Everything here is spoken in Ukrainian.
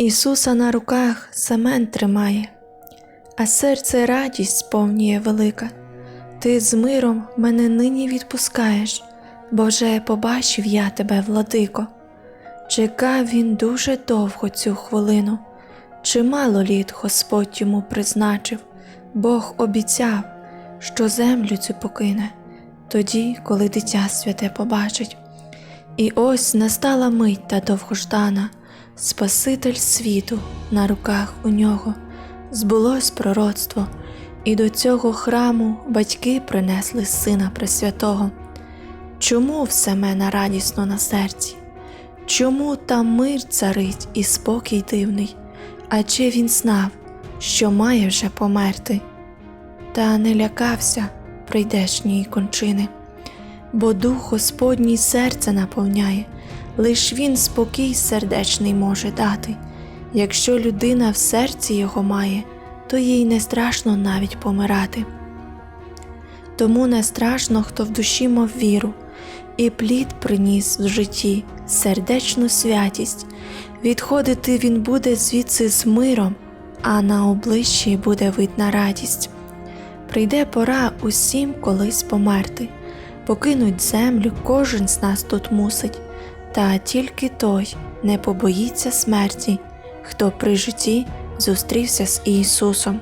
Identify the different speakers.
Speaker 1: Ісуса на руках Семен тримає, а серце радість сповнює велика. Ти з миром мене нині відпускаєш, бо вже побачив я тебе, владико. Чекав він дуже довго цю хвилину, чимало літ Господь йому призначив, Бог обіцяв, що землю цю покине, тоді, коли дитя святе побачить. І ось настала мить та довгождана, Спаситель світу на руках у нього, збулось пророцтво, і до цього храму батьки принесли сина Пресвятого. Чому в Семена радісно на серці? Чому там мир царить і спокій дивний? А чи він знав, що має вже померти? Та не лякався прийдешньої кончини, бо дух Господній серце наповняє, лиш він спокій сердечний може дати. Якщо людина в серці його має, то їй не страшно навіть помирати. Тому не страшно, хто в душі мав віру, і плід приніс в житті сердечну святість. Відходити він буде звідси з миром, а на обличчі буде видна радість. Прийде пора усім колись померти, покинуть землю кожен з нас тут мусить, та тільки той не побоїться смерті, хто при житті зустрівся з Ісусом.